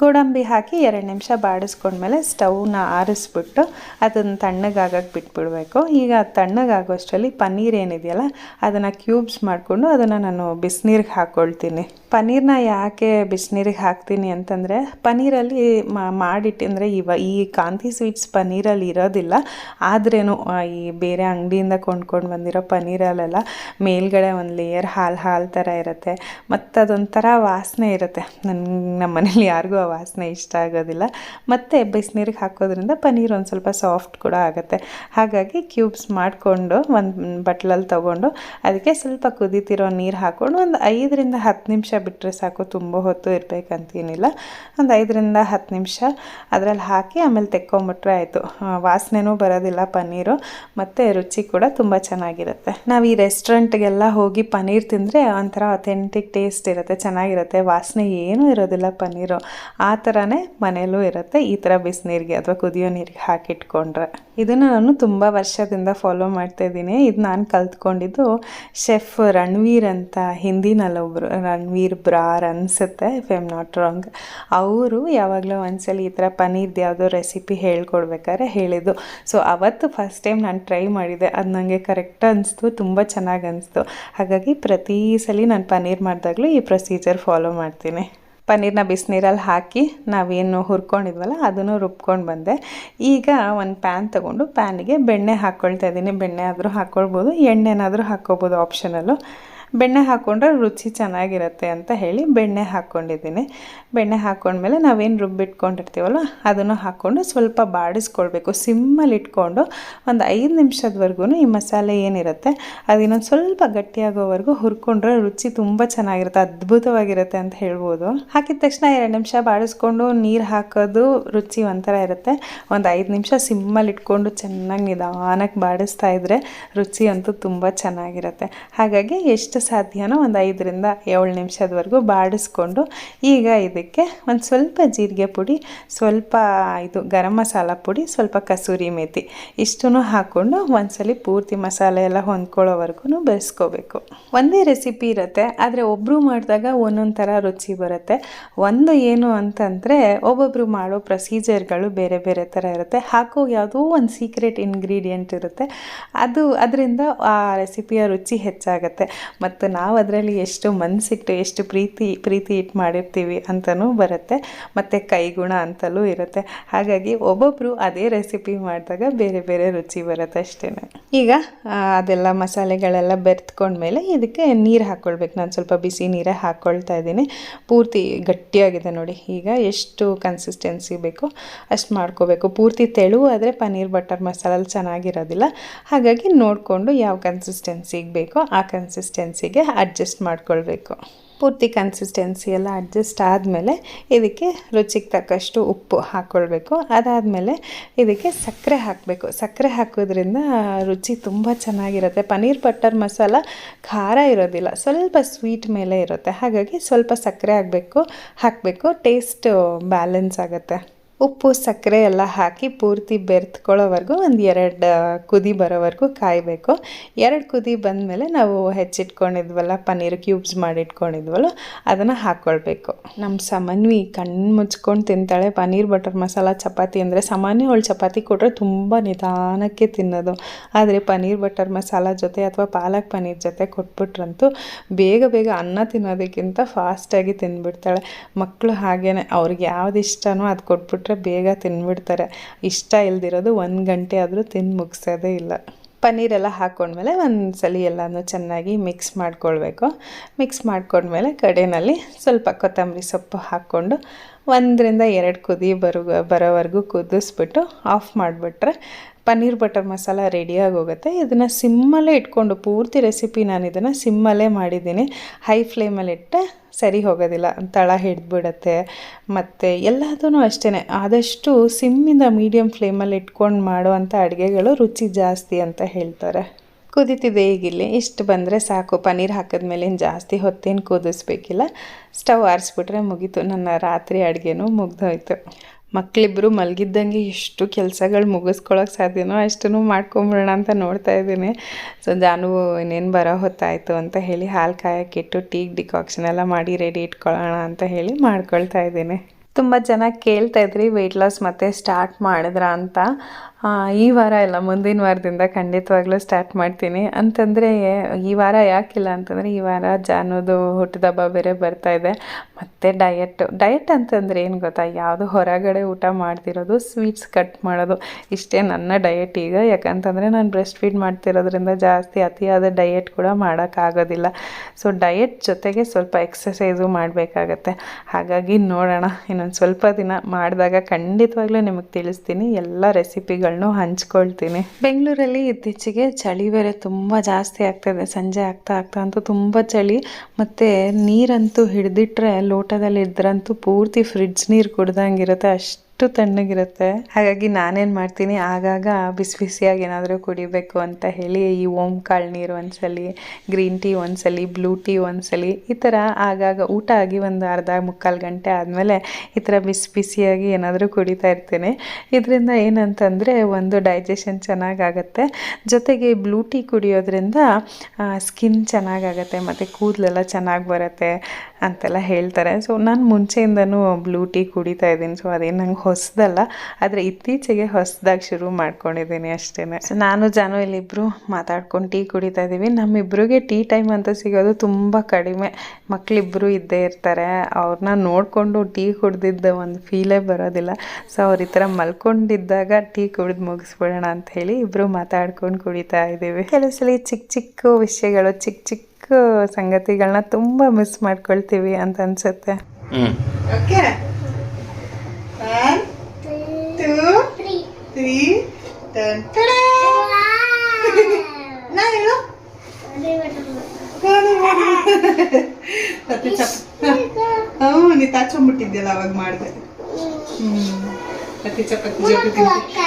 ಗೋಡಂಬಿ ಹಾಕಿ ಎರಡು ನಿಮಿಷ ಬಾಡಿಸ್ಕೊಂಡ್ಮೇಲೆ ಸ್ಟವ್ನ ಆರಿಸ್ಬಿಟ್ಟು ಅದನ್ನು ತಣ್ಣಗಾಗಕ್ಕೆ ಬಿಟ್ಬಿಡಬೇಕು. ಈಗ ತಣ್ಣಗಾಗೋಷ್ಟರಲ್ಲಿ ಪನ್ನೀರ್ ಏನಿದೆಯಲ್ಲ, ಅದನ್ನು ಕ್ಯೂಬ್ಸ್ ಮಾಡಿಕೊಂಡು ಅದನ್ನು ನಾನು ಬಿಸಿನೀರಿಗೆ ಹಾಕ್ಕೊಳ್ತೀನಿ ಪನ್ನೀರ್ನ ಯಾಕೆ ಬಿಸಿನೀರಿಗೆ ಹಾಕ್ತೀನಿ ಅಂತಂದರೆ ಪನ್ನೀರಲ್ಲಿ ಮಾಡಿಟ್ಟು ಅಂದರೆ ಇವ, ಈ ಕಾಂತಿ ಸ್ವೀಟ್ಸ್ ಪನ್ನೀರಲ್ಲಿ ಇರೋದಿಲ್ಲ. ಆದ್ರೇನು ಈ ಬೇರೆ ಅಂಗಡಿಯಿಂದ ಕೊಂಡ್ಕೊಂಡು ಬಂದಿರೋ ಪನ್ನೀರಲ್ಲೆಲ್ಲ ಮೇಲ್ಗಡೆ ಒಂದು ಲೇಯರ್ ಹಾಲು ಹಾಲು ಥರ ಇರುತ್ತೆ. ಮತ್ತು ಅದೊಂಥರ ವಾಸನೆ ಇರುತ್ತೆ. ನನ್ನ ನಮ್ಮ ಮನೇಲಿ ಯಾರಿಗೂ ಆ ವಾಸನೆ ಇಷ್ಟ ಆಗೋದಿಲ್ಲ. ಮತ್ತು ಬಿಸಿನೀರಿಗೆ ಹಾಕೋದ್ರಿಂದ ಪನ್ನೀರ್ ಒಂದು ಸ್ವಲ್ಪ ಸಾಫ್ಟ್ ಕೂಡ ಆಗುತ್ತೆ. ಹಾಗಾಗಿ ಕ್ಯೂಬ್ಸ್ ಮಾಡಿಕೊಂಡು, ಒಂದು ಬಟ್ಲಲ್ಲಿ ತೊಗೊಂಡು, ಅದಕ್ಕೆ ಸ್ವಲ್ಪ ಕುದೀತಿರೋ ನೀರು ಹಾಕ್ಕೊಂಡು ಒಂದು ಐದರಿಂದ ಹತ್ತು ನಿಮಿಷ ಬಿಟ್ಟರೆ ಸಾಕು, ತುಂಬ ಹೊತ್ತು ಇರಬೇಕಂತೇನಿಲ್ಲ. ಒಂದು ಐದರಿಂದ ಹತ್ತು ನಿಮಿಷ ಅದರಲ್ಲಿ ಹಾಕಿ ಆಮೇಲೆ ತೆಕ್ಕೊಂಬಿಟ್ರೆ ಆಯಿತು. ವಾಸನೆನೂ ಬರೋದಿಲ್ಲ ಪನ್ನೀರು, ಮತ್ತು ರುಚಿ ಕೂಡ ತುಂಬ ಚೆನ್ನಾಗಿರುತ್ತೆ. ನಾವು ಈ ರೆಸ್ಟೋರೆಂಟ್ಗೆಲ್ಲ ಹೋಗಿ ಪನ್ನೀರ್ ತಿಂದರೆ ಒಂಥರ ಅಥೆಂಟಿಕ್ ಟೇಸ್ಟ್ ಇರುತ್ತೆ, ಚೆನ್ನಾಗಿರುತ್ತೆ. ವಾಸನೆ ಏನೂ ಇರೋದಿಲ್ಲ ಪನ್ನೀರು. ಆ ಥರನೇ ಮನೇಲೂ ಇರುತ್ತೆ, ಈ ಥರ ಬಿಸಿನೀರಿಗೆ ಅಥವಾ ಕುದಿಯೋ ನೀರಿಗೆ ಹಾಕಿಟ್ಕೊಂಡ್ರೆ. ಇದನ್ನು ನಾನು ತುಂಬ ವರ್ಷದಿಂದ ಫಾಲೋ ಮಾಡ್ತಾ ಇದ್ದೀನಿ. ಇದು ನಾನು ಕಲ್ತ್ಕೊಂಡಿದ್ದು ಶೆಫ್ ರಣವೀರ್ ಅಂತ ಹಿಂದಿನಲ್ಲೊಬ್ಬರು ರಣವೀರ್ ಬ್ರಾರ್ ಅನಿಸುತ್ತೆ if I am not wrong ಅವರು ಯಾವಾಗಲೂ ಒಂದ್ಸಲ ಈ ಥರ ಪನ್ನೀರ್ದು ಯಾವುದೋ ರೆಸಿಪಿ ಹೇಳ್ಕೊಡ್ಬೇಕಾದ್ರೆ ಹೇಳಿದ್ದು. ಸೊ ಅವತ್ತು ಫಸ್ಟ್ ಟೈಮ್ ನಾನು ಟ್ರೈ ಮಾಡಿದೆ. ಅದು ನನಗೆ ಕರೆಕ್ಟ್ ಅನಿಸ್ತು, ತುಂಬ ಚೆನ್ನಾಗಿ ಅನಿಸ್ತು. ಹಾಗಾಗಿ ಪ್ರತಿ ಸಲ ನಾನು ಪನ್ನೀರ್ ಮಾಡಿದಾಗಲೂ ಈ ಪ್ರೊಸೀಜರ್ ಫಾಲೋ ಮಾಡ್ತೀನಿ. ಪನ್ನೀರ್ನ ಬಿಸಿನೀರಲ್ಲಿ ಹಾಕಿ ನಾವೇನು ಹುರ್ಕೊಂಡಿದ್ವಲ್ಲ, ಅದನ್ನು ರುಬ್ಕೊಂಡು ಬಂದೆ. ಈಗ ಒಂದು ಪ್ಯಾನ್ ತೊಗೊಂಡು ಪ್ಯಾನಿಗೆ ಬೆಣ್ಣೆ ಹಾಕ್ಕೊಳ್ತಾ ಇದ್ದೀನಿ. ಬೆಣ್ಣೆ ಆದರೂ ಹಾಕ್ಕೊಳ್ಬೋದು ಎಣ್ಣೆನಾದರೂ ಹಾಕ್ಕೋಬೋದು ಆಪ್ಷನಲ್ಲು ಬೆಣ್ಣೆ ಹಾಕ್ಕೊಂಡ್ರೆ ರುಚಿ ಚೆನ್ನಾಗಿರುತ್ತೆ ಅಂತ ಹೇಳಿ ಬೆಣ್ಣೆ ಹಾಕ್ಕೊಂಡಿದ್ದೀನಿ. ಬೆಣ್ಣೆ ಹಾಕ್ಕೊಂಡ್ಮೇಲೆ ನಾವೇನು ರುಬ್ಬಿಟ್ಕೊಂಡಿರ್ತೀವಲ್ಲ ಅದನ್ನು ಹಾಕ್ಕೊಂಡು ಸ್ವಲ್ಪ ಬಾಡಿಸ್ಕೊಳ್ಬೇಕು. ಸಿಮ್ಮಲ್ಲಿ ಇಟ್ಕೊಂಡು ಒಂದು ಐದು ನಿಮಿಷದವರೆಗೂ ಈ ಮಸಾಲೆ ಏನಿರುತ್ತೆ, ಅದಿನ್ನೊಂದು ಸ್ವಲ್ಪ ಗಟ್ಟಿಯಾಗೋವರೆಗೂ ಹುರ್ಕೊಂಡ್ರೆ ರುಚಿ ತುಂಬ ಚೆನ್ನಾಗಿರುತ್ತೆ, ಅದ್ಭುತವಾಗಿರುತ್ತೆ ಅಂತ ಹೇಳ್ಬೋದು. ಹಾಕಿದ ತಕ್ಷಣ ಎರಡು ನಿಮಿಷ ಬಾಡಿಸ್ಕೊಂಡು ನೀರು ಹಾಕೋದು ರುಚಿ ಒಂಥರ ಇರುತ್ತೆ. ಒಂದು ಐದು ನಿಮಿಷ ಸಿಮ್ಮಲ್ಲಿ ಇಟ್ಕೊಂಡು ಚೆನ್ನಾಗಿ ನಿಧಾನಕ್ಕೆ ಬಾಡಿಸ್ತಾ ಇದ್ದರೆ ರುಚಿ ಅಂತೂ ತುಂಬ ಚೆನ್ನಾಗಿರುತ್ತೆ. ಹಾಗಾಗಿ ಎಷ್ಟು ಸಾಧ್ಯನೋ ಒಂದು ಐದರಿಂದ ಏಳು ನಿಮಿಷದವರೆಗೂ ಬಾಡಿಸ್ಕೊಂಡು ಈಗ ಇದಕ್ಕೆ ಒಂದು ಸ್ವಲ್ಪ ಜೀರಿಗೆ ಪುಡಿ, ಸ್ವಲ್ಪ ಇದು ಗರಂ ಮಸಾಲ ಪುಡಿ, ಸ್ವಲ್ಪ ಕಸೂರಿ ಮೇಥಿ ಇಷ್ಟನ್ನು ಹಾಕ್ಕೊಂಡು ಒಂದ್ಸಲಿ ಪೂರ್ತಿ ಮಸಾಲೆ ಎಲ್ಲ ಹೊಂದ್ಕೊಳ್ಳೋವರೆಗೂ ಬೆರೆಸ್ಕೋಬೇಕು. ಒಂದೇ ರೆಸಿಪಿ ಇರುತ್ತೆ, ಆದರೆ ಒಬ್ಬರು ಮಾಡಿದಾಗ ಒಂದೊಂದು ಥರ ರುಚಿ ಬರುತ್ತೆ. ಒಂದು ಏನು ಅಂತಂದರೆ ಒಬ್ಬೊಬ್ಬರು ಮಾಡೋ ಪ್ರೊಸೀಜರ್ಗಳು ಬೇರೆ ಬೇರೆ ಥರ ಇರುತ್ತೆ. ಹಾಕೋ ಯಾವುದೋ ಒಂದು ಸೀಕ್ರೆಟ್ ಇಂಗ್ರೀಡಿಯೆಂಟ್ ಇರುತ್ತೆ. ಅದು ಅದರಿಂದ ಆ ರೆಸಿಪಿಯ ರುಚಿ ಹೆಚ್ಚಾಗುತ್ತೆ. ಮತ್ತು ಮತ್ತು ನಾವು ಅದರಲ್ಲಿ ಎಷ್ಟು ಮನಸ್ಸಿಟ್ಟು ಎಷ್ಟು ಪ್ರೀತಿ ಪ್ರೀತಿ ಇಟ್ಟು ಮಾಡಿರ್ತೀವಿ ಅಂತಲೂ ಬರುತ್ತೆ. ಮತ್ತು ಕೈಗುಣ ಅಂತಲೂ ಇರುತ್ತೆ. ಹಾಗಾಗಿ ಒಬ್ಬೊಬ್ಬರು ಅದೇ ರೆಸಿಪಿ ಮಾಡಿದಾಗ ಬೇರೆ ಬೇರೆ ರುಚಿ ಬರುತ್ತೆ ಅಷ್ಟೇ ಈಗ ಅದೆಲ್ಲ ಮಸಾಲೆಗಳೆಲ್ಲ ಬೆರೆತ್ಕೊಂಡ್ಮೇಲೆ ಇದಕ್ಕೆ ನೀರು ಹಾಕ್ಕೊಳ್ಬೇಕು ನಾನು ಸ್ವಲ್ಪ ಬಿಸಿ ನೀರೇ ಹಾಕ್ಕೊಳ್ತಾ ಇದ್ದೀನಿ. ಪೂರ್ತಿ ಗಟ್ಟಿಯಾಗಿದೆ ನೋಡಿ. ಈಗ ಎಷ್ಟು ಕನ್ಸಿಸ್ಟೆನ್ಸಿ ಬೇಕು ಅಷ್ಟು ಮಾಡ್ಕೋಬೇಕು. ಪೂರ್ತಿ ತೆಳು ಆದರೆ ಪನ್ನೀರ್ ಬಟರ್ ಮಸಾಲಲ್ಲಿ ಚೆನ್ನಾಗಿರೋದಿಲ್ಲ. ಹಾಗಾಗಿ ನೋಡಿಕೊಂಡು ಯಾವ ಕನ್ಸಿಸ್ಟೆನ್ಸಿಗೆ ಬೇಕೋ ಆ ಕನ್ಸಿಸ್ಟೆನ್ಸಿಗೆ ಅಡ್ಜಸ್ಟ್ ಮಾಡ್ಕೊಳ್ಬೇಕು. ಪೂರ್ತಿ ಕನ್ಸಿಸ್ಟೆನ್ಸಿ ಎಲ್ಲ ಅಡ್ಜಸ್ಟ್ ಆದಮೇಲೆ ಇದಕ್ಕೆ ರುಚಿಗೆ ತಕ್ಕಷ್ಟು ಉಪ್ಪು ಹಾಕ್ಕೊಳ್ಬೇಕು ಅದಾದಮೇಲೆ ಇದಕ್ಕೆ ಸಕ್ಕರೆ ಹಾಕಬೇಕು. ಸಕ್ಕರೆ ಹಾಕೋದ್ರಿಂದ ರುಚಿ ತುಂಬ ಚೆನ್ನಾಗಿರುತ್ತೆ. ಪನ್ನೀರ್ ಬಟರ್ ಮಸಾಲ ಖಾರ ಇರೋದಿಲ್ಲ. ಸ್ವಲ್ಪ ಸ್ವೀಟ್ ಮೇಲೆ ಇರುತ್ತೆ. ಹಾಗಾಗಿ ಸ್ವಲ್ಪ ಸಕ್ಕರೆ ಹಾಕಬೇಕು ಹಾಕಬೇಕು. ಟೇಸ್ಟ್ ಬ್ಯಾಲೆನ್ಸ್ ಆಗುತ್ತೆ. ಉಪ್ಪು, ಸಕ್ಕರೆ ಎಲ್ಲ ಹಾಕಿ ಪೂರ್ತಿ ಬೆರೆತ್ಕೊಳ್ಳೋವರೆಗೂ ಒಂದು ಎರಡು ಕುದಿ ಬರೋವರೆಗೂ ಕಾಯಬೇಕು. ಎರಡು ಕುದಿ ಬಂದಮೇಲೆ ನಾವು ಹೆಚ್ಚಿಟ್ಕೊಂಡಿದ್ವಲ್ಲ, ಪನ್ನೀರ್ ಕ್ಯೂಬ್ಸ್ ಮಾಡಿಟ್ಕೊಂಡಿದ್ವಲ್ಲ, ಅದನ್ನು ಹಾಕ್ಕೊಳ್ಬೇಕು. ನಮ್ಮ ಸಮನ್ವಿ ಕಣ್ಣು ಮುಚ್ಕೊಂಡು ತಿಂತಾಳೆ. ಪನ್ನೀರ್ ಬಟರ್ ಮಸಾಲ ಚಪಾತಿ ಅಂದರೆ ಸಾಮಾನ್ಯ ಅವಳು ಚಪಾತಿ ಕೊಟ್ಟರೆ ತುಂಬ ನಿಧಾನಕ್ಕೆ ತಿನ್ನೋದು. ಆದರೆ ಪನ್ನೀರ್ ಬಟರ್ ಮಸಾಲ ಜೊತೆ ಅಥವಾ ಪಾಲಕ್ ಪನ್ನೀರ್ ಜೊತೆ ಕೊಟ್ಬಿಟ್ರಂತೂ ಬೇಗ ಬೇಗ ಅನ್ನ ತಿನ್ನೋದಕ್ಕಿಂತ ಫಾಸ್ಟಾಗಿ ತಿಂದ್ಬಿಡ್ತಾಳೆ ಮಕ್ಕಳು ಹಾಗೇ ಅವ್ರಿಗೆ ಯಾವ್ದು ಇಷ್ಟನೋ ಅದು ಬೇಗ ತಿಂದ್ಬಿಡ್ತಾರೆ ಇಷ್ಟ ಇಲ್ದಿರೋದು ಒಂದು ಗಂಟೆ ಆದರೂ ತಿಂದು ಮುಗಿಸೋದೇ ಇಲ್ಲ. ಪನ್ನೀರೆಲ್ಲ ಹಾಕ್ಕೊಂಡ್ಮೇಲೆ ಒಂದು ಸಲ ಎಲ್ಲನೂ ಚೆನ್ನಾಗಿ ಮಿಕ್ಸ್ ಮಾಡ್ಕೊಳ್ಬೇಕು. ಮಿಕ್ಸ್ ಮಾಡ್ಕೊಂಡ್ಮೇಲೆ ಕಡೆಯಲ್ಲಿ ಸ್ವಲ್ಪ ಕೊತ್ತಂಬರಿ ಸೊಪ್ಪು ಹಾಕ್ಕೊಂಡು ಒಂದರಿಂದ ಎರಡು ಕುದಿ ಬರು ಬರೋವರೆಗೂ ಕುದಿಸ್ಬಿಟ್ಟು ಆಫ್ ಮಾಡಿಬಿಟ್ರೆ ಪನ್ನೀರ್ ಬಟರ್ ಮಸಾಲ ರೆಡಿಯಾಗಿ ಹೋಗುತ್ತೆ ಇದನ್ನು ಸಿಮ್ಮಲ್ಲೇ ಇಟ್ಕೊಂಡು ಪೂರ್ತಿ ರೆಸಿಪಿ ನಾನು ಇದನ್ನು ಸಿಮ್ಮಲ್ಲೇ ಮಾಡಿದ್ದೀನಿ. ಹೈ ಫ್ಲೇಮಲ್ಲಿ ಇಟ್ಟರೆ ಸರಿ ಹೋಗೋದಿಲ್ಲ. ತಳ ಹಿಡಿದ್ಬಿಡತ್ತೆ. ಮತ್ತು ಎಲ್ಲದೂ ಅಷ್ಟೇ ಆದಷ್ಟು ಸಿಮ್ಮಿಂದ ಮೀಡಿಯಮ್ ಫ್ಲೇಮಲ್ಲಿ ಇಟ್ಕೊಂಡು ಮಾಡುವಂಥ ಅಡುಗೆಗಳು ರುಚಿ ಜಾಸ್ತಿ ಅಂತ ಹೇಳ್ತಾರೆ. ಕುದೀತಿದೆ ಈಗಿಲ್ಲಿ. ಇಷ್ಟು ಬಂದರೆ ಸಾಕು. ಪನ್ನೀರ್ ಹಾಕಿದ ಮೇಲೆ ಜಾಸ್ತಿ ಹೊತ್ತೇನು ಕುದಿಸ್ಬೇಕಿಲ್ಲ. ಸ್ಟವ್ ಆರಿಸ್ಬಿಟ್ರೆ ಮುಗೀತು. ನನ್ನ ರಾತ್ರಿ ಅಡುಗೆನೂ ಮುಗ್ದೋಯ್ತು. ಮಕ್ಕಳಿಬ್ಬರು ಮಲಗಿದ್ದಂಗೆ ಎಷ್ಟು ಕೆಲಸಗಳು ಮುಗಿಸ್ಕೊಳಕ್ಕೆ ಸಾಧ್ಯನೋ ಅಷ್ಟನ್ನು ಮಾಡ್ಕೊಂಬಿಡೋಣ ಅಂತ ನೋಡ್ತಾ ಇದ್ದೀನಿ. ಸೊ, ಜಾನು, ಇನ್ನೇನು ಬರೋ ಹೊತ್ತಾಯಿತು ಅಂತ ಹೇಳಿ ಹಾಲು ಕಾಯಕ್ಕಿಟ್ಟು ಟೀ, ಡಿಕಾಕ್ಷನ್ ಎಲ್ಲ ಮಾಡಿ ರೆಡಿ ಇಟ್ಕೊಳ್ಳೋಣ ಅಂತ ಹೇಳಿ ಮಾಡ್ಕೊಳ್ತಾ ಇದ್ದೀನಿ. ತುಂಬ ಜನ ಕೇಳ್ತಾ ಇದ್ರಿ ವೆಯ್ಟ್ ಲಾಸ್ ಮತ್ತೆ ಸ್ಟಾರ್ಟ್ ಮಾಡಿದ್ರ ಅಂತ. ಈ ವಾರ ಇಲ್ಲ ಮುಂದಿನ ವಾರದಿಂದ ಖಂಡಿತವಾಗ್ಲೂ ಸ್ಟಾರ್ಟ್ ಮಾಡ್ತೀನಿ. ಅಂತಂದರೆ, ಈ ವಾರ ಯಾಕಿಲ್ಲ ಅಂತಂದರೆ, ಈ ವಾರ ಜಾನೋದು ಹುಟ್ಟಿದಬ್ಬ ಬೇರೆ ಬರ್ತಾ ಇದೆ. ಮತ್ತು ಡಯಟ್ ಡಯಟ್ ಅಂತಂದರೆ ಏನು ಗೊತ್ತಾ? ಯಾವುದು ಹೊರಗಡೆ ಊಟ ಮಾಡ್ತಿರೋದು ಸ್ವೀಟ್ಸ್ ಕಟ್ ಮಾಡೋದು. ಇಷ್ಟೇ ನನ್ನ ಡಯಟ್ ಈಗ. ಯಾಕಂತಂದರೆ, ನಾನು ಬ್ರೆಸ್ಟ್ ಫೀಡ್ ಮಾಡ್ತಿರೋದ್ರಿಂದ ಜಾಸ್ತಿ ಅತಿಯಾದ ಡಯಟ್ ಕೂಡ ಮಾಡೋಕ್ಕಾಗೋದಿಲ್ಲ. ಸೊ ಡಯಟ್ ಜೊತೆಗೆ ಸ್ವಲ್ಪ ಎಕ್ಸಸೈಸು ಮಾಡಬೇಕಾಗತ್ತೆ. ಹಾಗಾಗಿ ನೋಡೋಣ ಇನ್ನೊಂದು ಸ್ವಲ್ಪ ದಿನ ಮಾಡಿದಾಗ ಖಂಡಿತವಾಗ್ಲೂ ನಿಮಗೆ ತಿಳಿಸ್ತೀನಿ, ಎಲ್ಲ ರೆಸಿಪಿಗಳನ್ನೂ ಹಂಚ್ಕೊಳ್ತೀನಿ. ಬೆಂಗಳೂರಲ್ಲಿ ಇತ್ತೀಚೆಗೆ ಚಳಿ ಬೇರೆ ತುಂಬ ಜಾಸ್ತಿ ಆಗ್ತಾಯಿದೆ ಸಂಜೆ ಆಗ್ತಾ ಆಗ್ತಾ ಅಂತೂ ತುಂಬ ಚಳಿ. ಮತ್ತು ನೀರಂತೂ ಹಿಡಿದಿಟ್ರೆ ಲೋಟದಲ್ಲಿ ಇದ್ರಂತೂ ಪೂರ್ತಿ ಫ್ರಿಡ್ಜ್ ನೀರು ಕುಡ್ದಂಗಿರುತ್ತೆ, ಅಷ್ಟು ತಣ್ಣಗಿರುತ್ತೆ. ಹಾಗಾಗಿ ನಾನೇನು ಮಾಡ್ತೀನಿ, ಆಗಾಗ ಬಿಸಿ ಬಿಸಿಯಾಗಿ ಏನಾದರೂ ಕುಡಿಬೇಕು ಅಂತ ಹೇಳಿ, ಈ ಓಮ್ ಕಾಳು ನೀರು ಒಂದ್ಸಲಿ, ಗ್ರೀನ್ ಟೀ ಒಂದ್ಸಲಿ, ಬ್ಲೂ ಟೀ ಒಂದ್ಸಲಿ, ಈ ಥರ ಆಗಾಗ ಊಟ ಆಗಿ ಒಂದು ಅರ್ಧ ಮುಕ್ಕಾಲು ಗಂಟೆ ಆದಮೇಲೆ ಈ ಥರ ಬಿಸಿ ಬಿಸಿಯಾಗಿ ಏನಾದರೂ ಕುಡಿತಾ ಇರ್ತೀನಿ. ಇದರಿಂದ ಏನಂತಂದರೆ ಒಂದು ಡೈಜೆಷನ್ ಚೆನ್ನಾಗಾಗತ್ತೆ. ಜೊತೆಗೆ ಬ್ಲೂ ಟೀ ಕುಡಿಯೋದ್ರಿಂದ ಸ್ಕಿನ್ ಚೆನ್ನಾಗಾಗತ್ತೆ, ಮತ್ತು ಕೂದಲೆಲ್ಲ ಚೆನ್ನಾಗಿ ಬರುತ್ತೆ ಅಂತೆಲ್ಲ ಹೇಳ್ತಾರೆ. ಸೊ, ನಾನು ಮುಂಚೆಯಿಂದನೂ ಬ್ಲೂ ಟೀ ಕುಡಿತಾ ಇದ್ದೀನಿ. ಸೊ, ಅದೇನು ನಂಗೆ ಹೊಸದಲ್ಲ ಆದರೆ ಇತ್ತೀಚೆಗೆ ಹೊಸದಾಗಿ ಶುರು ಮಾಡ್ಕೊಂಡಿದ್ದೀನಿ ಅಷ್ಟೇ ಸೊ ನಾನು ಜಾನು ಇಲ್ಲಿಬ್ಬರು ಮಾತಾಡ್ಕೊಂಡು ಟೀ ಕುಡಿತಾ ಇದ್ದೀವಿ. ನಮ್ಮಿಬ್ರಿಗೆ ಟೀ ಟೈಮ್ ಅಂತ ಸಿಗೋದು ತುಂಬ ಕಡಿಮೆ. ಮಕ್ಕಳಿಬ್ಬರು ಇದ್ದೇ ಇರ್ತಾರೆ. ಅವ್ರನ್ನ ನೋಡಿಕೊಂಡು ಟೀ ಕುಡ್ದಿದ್ದ ಒಂದು ಫೀಲೇ ಬರೋದಿಲ್ಲ. ಸೊ ಅವ್ರ ಈ ಥರ ಮಲ್ಕೊಂಡಿದ್ದಾಗ ಟೀ ಕುಡಿದು ಮುಗಿಸ್ಬಿಡೋಣ ಅಂತ ಹೇಳಿ ಇಬ್ಬರು ಮಾತಾಡ್ಕೊಂಡು ಕುಡಿತಾ ಇದ್ದೀವಿ. ಕೆಲವು ಸಲ ಚಿಕ್ಕ ಚಿಕ್ಕ ವಿಷಯಗಳು ಚಿಕ್ಕ ಚಿಕ್ಕ ಸಂಗತಿಗಳನ್ನ ತುಂಬ ಮಿಸ್ ಮಾಡ್ಕೊಳ್ತೀವಿ ಅಂತ ಅನ್ಸುತ್ತೆ. ನಾ ಹೇಳು ಮತ್ತೆ ಚಪ್ ಹ್ಞೂ ನೀ ತಾಚೊಂಬಿಟ್ಟಿದ್ಯಲ್ಲ ಅವಾಗ ಮಾಡಿದೆ. ಹ್ಮ್. ಮತ್ತೆ ಚಪಾತಿ ಜೊತೆ ತಿಂದೆ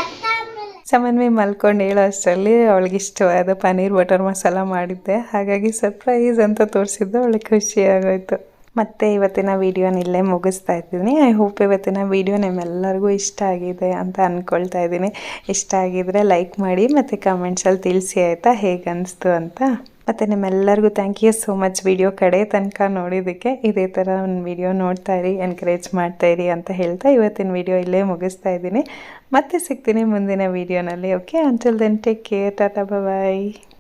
ಸಮನ್ವಿ ಮಲ್ಕೊಂಡು ಹೇಳೋ ಅಷ್ಟರಲ್ಲಿ ಅವಳಿಗೆ ಇಷ್ಟವಾದ ಪನ್ನೀರ್ ಬಟರ್ ಮಸಾಲ ಮಾಡಿದ್ದೆ. ಹಾಗಾಗಿ ಸರ್ಪ್ರೈಸ್ ಅಂತ ತೋರಿಸಿದ್ದು ಅವಳಿಗೆ ಖುಷಿ ಆಗೋಯ್ತು. ಮತ್ತು ಇವತ್ತಿನ ವೀಡಿಯೋನ ಇಲ್ಲೇ ಮುಗಿಸ್ತಾ ಇದ್ದೀನಿ. ಐ ಹೋಪ್ ಇವತ್ತಿನ ವೀಡಿಯೋ ನಿಮ್ಮೆಲ್ಲರಿಗೂ ಇಷ್ಟ ಆಗಿದೆ ಅಂತ ಅಂದ್ಕೊಳ್ತಾ ಇದ್ದೀನಿ. ಇಷ್ಟ ಆಗಿದ್ರೆ ಲೈಕ್ ಮಾಡಿ ಮತ್ತು ಕಮೆಂಟ್ಸಲ್ಲಿ ತಿಳಿಸಿ ಆಯಿತಾ? ಹೇಗೆ ಅನಿಸ್ತು ಅಂತ? ಮತ್ತು ನಿಮ್ಮೆಲ್ಲರಿಗೂ thank you so much video ಕಡೆ ತನಕ ನೋಡಿದ್ದಕ್ಕೆ. ಇದೇ ಥರ ಒಂದು ವಿಡಿಯೋ ನೋಡ್ತಾ ಇರಿ ಎನ್ಕರೇಜ್ ಮಾಡ್ತಾ ಇರಿ ಅಂತ ಹೇಳ್ತಾ ಇವತ್ತಿನ ವೀಡಿಯೋ ಇಲ್ಲೇ ಮುಗಿಸ್ತಾ ಇದ್ದೀನಿ. ಮತ್ತೆ ಸಿಗ್ತೀನಿ ಮುಂದಿನ ವೀಡಿಯೋನಲ್ಲಿ okay until then take care tata bye